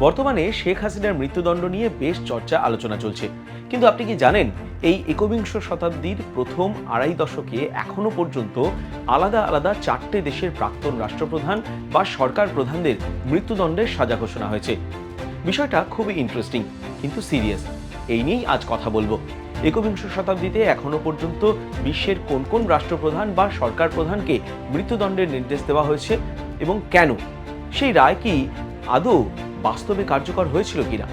বর্তমানে শেখ হাসিনার মৃত্যুদণ্ড নিয়ে বেশ চর্চা আলোচনা চলছে। কিন্তু আপনি কি জানেন, এই একবিংশ শতাব্দীর প্রথম আড়াই দশকে এখনও পর্যন্ত আলাদা আলাদা চারটে দেশের প্রাক্তন রাষ্ট্রপ্রধান বা সরকার প্রধানদের মৃত্যুদণ্ডের সাজা ঘোষণা হয়েছে। বিষয়টা খুবই ইন্টারেস্টিং কিন্তু সিরিয়াস এই নিয়েই আজ কথা বলব। একবিংশ শতাব্দীতে এখনও পর্যন্ত বিশ্বের কোন কোন রাষ্ট্রপ্রধান বা সরকার প্রধানকে মৃত্যুদণ্ডের নির্দেশ দেওয়া হয়েছে এবং কেন? সেই রায় কি আদৌ বাস্তবে কার্যকর হয়েছিল কিনা?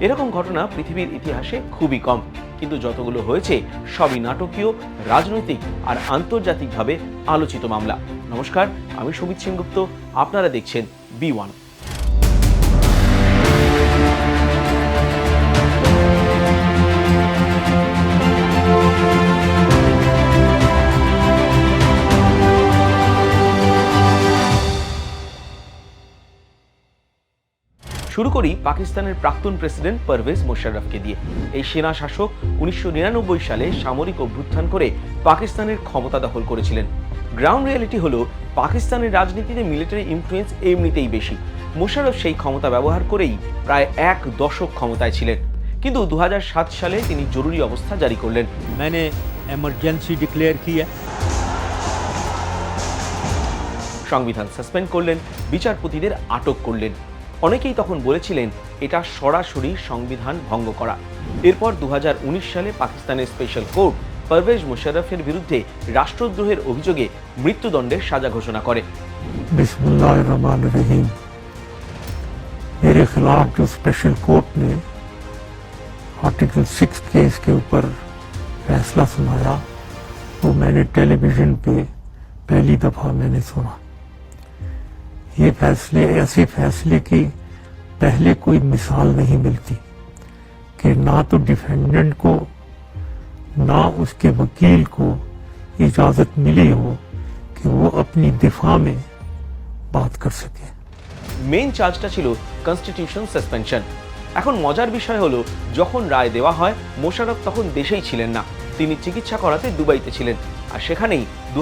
এরকম ঘটনা পৃথিবীর ইতিহাসে খুবই কম। কিন্তু যতগুলো হয়েছে, সবই নাটকীয়, রাজনৈতিক আর আন্তর্জাতিকভাবে আলোচিত মামলা। নমস্কার, আমি সুমিত সেনগুপ্ত। আপনারা দেখছেন বি ওয়ান শুরু করি পাকিস্তানের প্রাক্তন প্রেসিডেন্ট পারভেজ মোশাররফকে দিয়ে। এই সেনা শাসক উনিশশো নিরানব্বই সালে সামরিক অভ্যুত্থান করে পাকিস্তানের ক্ষমতা দখল করেছিলেন। গ্রাউন্ড রিয়ালিটি হলো পাকিস্তানের রাজনীতিতে মিলিটারি ইনফ্লুয়েন্স এমনিতেই বেশি। মোশাররফ সেই ক্ষমতা ব্যবহার করেই প্রায় এক দশক ক্ষমতায় ছিলেন। কিন্তু দু হাজার সাত সালে তিনি জরুরি অবস্থা জারি করলেন। মানে এমার্জেন্সি ডিক্লেয়ার কি সংবিধান সাসপেন্ড করলেন বিচারপতিদের আটক করলেন। অনেকেই তখন বলেছিলেন এটা সরাসরি সংবিধান ভঙ্গ করা এরপর দু সালে পাকিস্তানের স্পেশাল কোর্ট পারভেজ মুশাররফের বিরুদ্ধে রাষ্ট্রদ্রোহের অভিযোগে মৃত্যুদণ্ডের সাজা ঘোষণা করে बिस्मिल्लाहिर्रहमानिर्रहीम मेरे खिलाफ जो स्पेशल कोर्ट ने आर्टिकल सिक्स केस के ऊपर फैसला सुनाया वो मैंने टेलीविजन पे पहली दफा मैंने सुना ये फैसले ऐसे फैसले की पहले कोई मिसाल नहीं मिलती कि ना तो डिफेंडेंट को ना उसके वकील को इजाजत मिली हो कि वो अपनी दिफा में बात कर सके মেইন চার্জটা ছিল কনস্টিটিউশন সাসপেনশন এখন মজার বিষয় হলো যখন রায় দেওয়া হয় মোশাররফ তখন দেশেই ছিলেন না তিনি চিকিৎসা করাতে দুবাইতে ছিলেন আর সেখানেই দু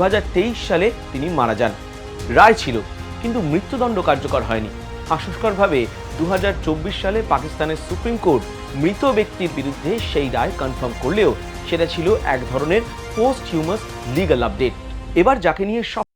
সালে তিনি মারা যান রায় ছিল কিন্তু মৃত্যুদণ্ড কার্যকর হয়নি। হাস্যস্করভাবে দু সালে পাকিস্তানের সুপ্রিম কোর্ট মৃত ব্যক্তির বিরুদ্ধে সেই রায় কনফার্ম করলেও সেটা ছিল এক ধরনের পোস্ট হিউমাস লিগাল আপডেট এবার যাকে নিয়ে সব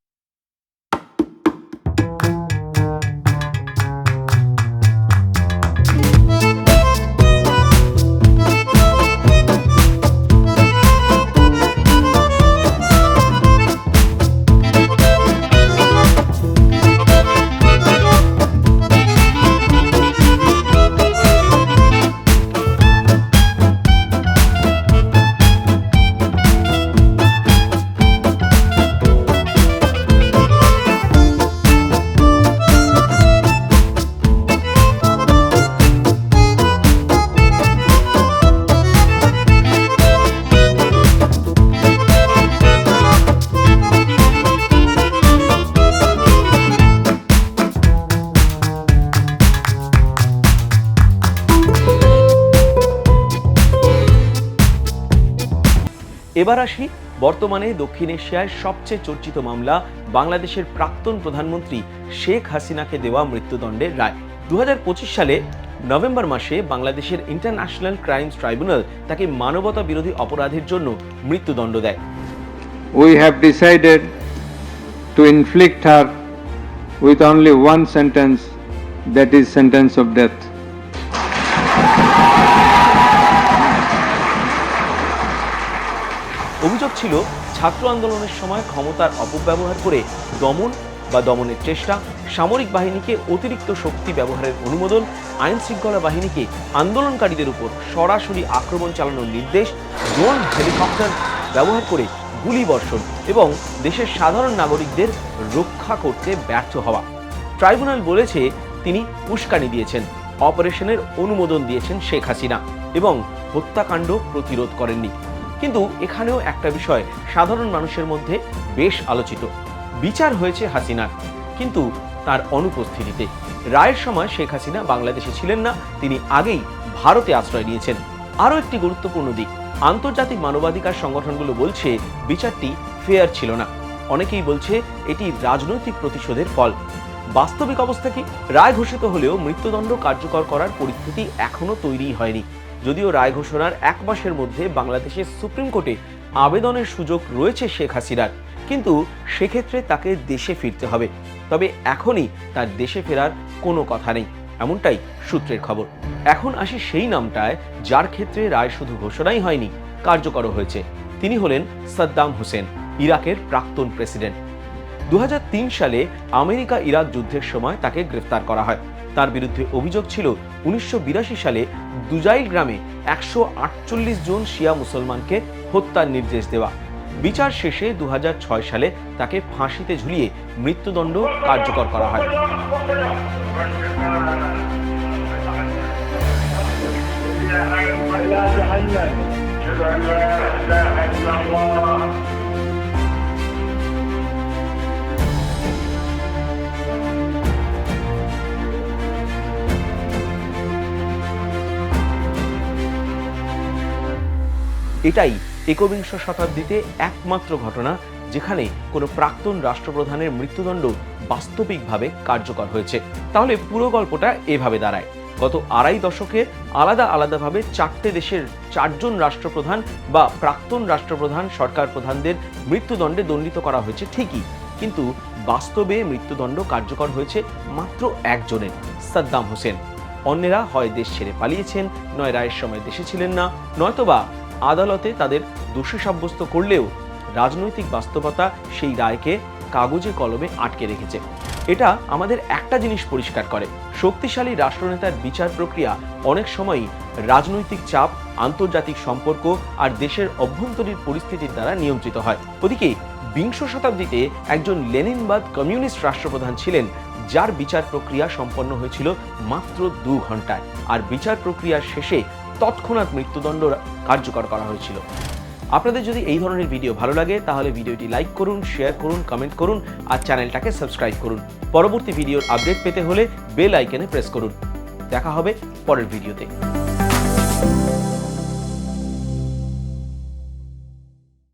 এবার আসি বর্তমানে দক্ষিণ এশিয়ায় সবচেয়ে চর্চিত মামলা, বাংলাদেশের প্রাক্তন প্রধানমন্ত্রী শেখ হাসিনাকে দেওয়া মৃত্যুদণ্ডের রায়। দু হাজার পঁচিশ সালে নভেম্বর মাসে বাংলাদেশের ইন্টারন্যাশনাল ক্রাইমস ট্রাইব্যুনাল তাকে মানবতা বিরোধী অপরাধের জন্য মৃত্যুদণ্ড দেয়। We have decided to inflict her with only one sentence that is sentence of death. অভিযোগ ছিল, ছাত্র আন্দোলনের সময় ক্ষমতার অপব্যবহার করে দমন বা দমনের চেষ্টা, সামরিক বাহিনীকে অতিরিক্ত শক্তি ব্যবহারের অনুমোদন, আইন শৃঙ্খলা বাহিনীকে আন্দোলনকারীদের উপর সরাসরি আক্রমণ চালানোর নির্দেশ, ড্রোন, হেলিকপ্টার ব্যবহার করে গুলি বর্ষণ এবং দেশের সাধারণ নাগরিকদের রক্ষা করতে ব্যর্থ হওয়া। ট্রাইব্যুনাল বলেছে, তিনি উস্কানি দিয়েছেন, অপারেশনের অনুমোদন দিয়েছেন শেখ হাসিনা এবং হত্যাকাণ্ড প্রতিরোধ করেননি। কিন্তু এখানেও একটা বিষয়, সাধারণ মানুষের মধ্যে বেশ আলোচিত। বিচার হয়েছে হাসিনার, কিন্তু তার অনুপস্থিতিতে। রায়ের সময় শেখ হাসিনা বাংলাদেশে ছিলেন না, তিনি আগেই ভারতে আশ্রয় নিয়েছেন। আরও একটি গুরুত্বপূর্ণ দিক, আন্তর্জাতিক মানবাধিকার সংগঠনগুলো বলছে বিচারটি ফেয়ার ছিল না। অনেকেই বলছে এটি রাজনৈতিক প্রতিশোধের ফল। বাস্তবিক অবস্থা কি? রায় ঘোষিত হলেও মৃত্যুদণ্ড কার্যকর করার পরিস্থিতি এখনও তৈরি হয়নি। যদিও রায় ঘোষণার এক মাসের মধ্যে বাংলাদেশের সুপ্রিম কোর্টে আবেদনের সুযোগ রয়েছে শেখ হাসিনার। কিন্তু সেক্ষেত্রে তাকে দেশে ফিরতে হবে। তবে এখনই তার দেশে ফেরার কোনো কথা নেই, এমনটাই সূত্রের খবর। এখন আসি সেই নামটায়, যার ক্ষেত্রে রায় শুধু ঘোষণাই হয়নি কার্যকর হয়েছে। তিনি হলেন সাদ্দাম হোসেন, ইরাকের প্রাক্তন প্রেসিডেন্ট। দু হাজার তিন সালে আমেরিকা ইরাক যুদ্ধের সময় তাকে গ্রেফতার করা হয়। তার বিরুদ্ধে অভিযোগ ছিল উনিশশো বিরাশি সালে দুজাইল গ্রামে একশো আটচল্লিশ জন শিয়া মুসলমানকে হত্যার নির্দেশ দেওয়া বিচার শেষে দু হাজার ছয় সালে তাকে ফাঁসিতে ঝুলিয়ে মৃত্যুদণ্ড কার্যকর করা হয় এটাই একবিংশ শতাব্দীতে একমাত্র ঘটনা যেখানে কোনো প্রাক্তন রাষ্ট্রপ্রধানের মৃত্যুদণ্ড বাস্তবিকভাবে কার্যকর হয়েছে। তাহলে পুরো গল্পটা এভাবে দাঁড়ায়। গত আড়াই দশকে আলাদা আলাদাভাবে চারটে দেশের চারজন রাষ্ট্রপ্রধান বা প্রাক্তন রাষ্ট্রপ্রধান, সরকার প্রধানদের মৃত্যুদণ্ডে দণ্ডিত করা হয়েছে ঠিকই। কিন্তু বাস্তবে মৃত্যুদণ্ড কার্যকর হয়েছে মাত্র একজনের, সাদ্দাম হোসেন। অন্যেরা হয় দেশ ছেড়ে পালিয়েছেন, নয় রায়ের সময় দেশে ছিলেন না, নয়তোবা আদালতে তাদের দোষী সাব্যস্ত করলেও রাজনৈতিক বাস্তবতা সেই রায়কে কাগজে কলমে আটকে রেখেছে। এটা আমাদের একটা জিনিস পরিষ্কার করে। শক্তিশালী রাষ্ট্রনেতার বিচার প্রক্রিয়া অনেক সময়ই রাজনৈতিক চাপ, আন্তর্জাতিক সম্পর্ক আর দেশের অভ্যন্তরীণ পরিস্থিতির দ্বারা নিয়ন্ত্রিত হয়। ওদিকে বিংশ শতাব্দীতে একজন লেনিনবাদ কমিউনিস্ট রাষ্ট্রপ্রধান ছিলেন, যার বিচার প্রক্রিয়া সম্পন্ন হয়েছিল মাত্র দু ঘন্টায় আর বিচার প্রক্রিয়ার শেষে তৎক্ষণাৎ মৃত্যুদণ্ড কার্যকর করা হয়েছিল। আপনাদের যদি এই ধরনের ভিডিও ভালো লাগে, তাহলে ভিডিওটি লাইক করুন, শেয়ার করুন, কমেন্ট করুন, আর চ্যানেলটাকে সাবস্ক্রাইব করুন। পরবর্তী ভিডিওর আপডেট পেতে হলে বেল আইকনে প্রেস করুন। দেখা হবে পরের ভিডিওতে।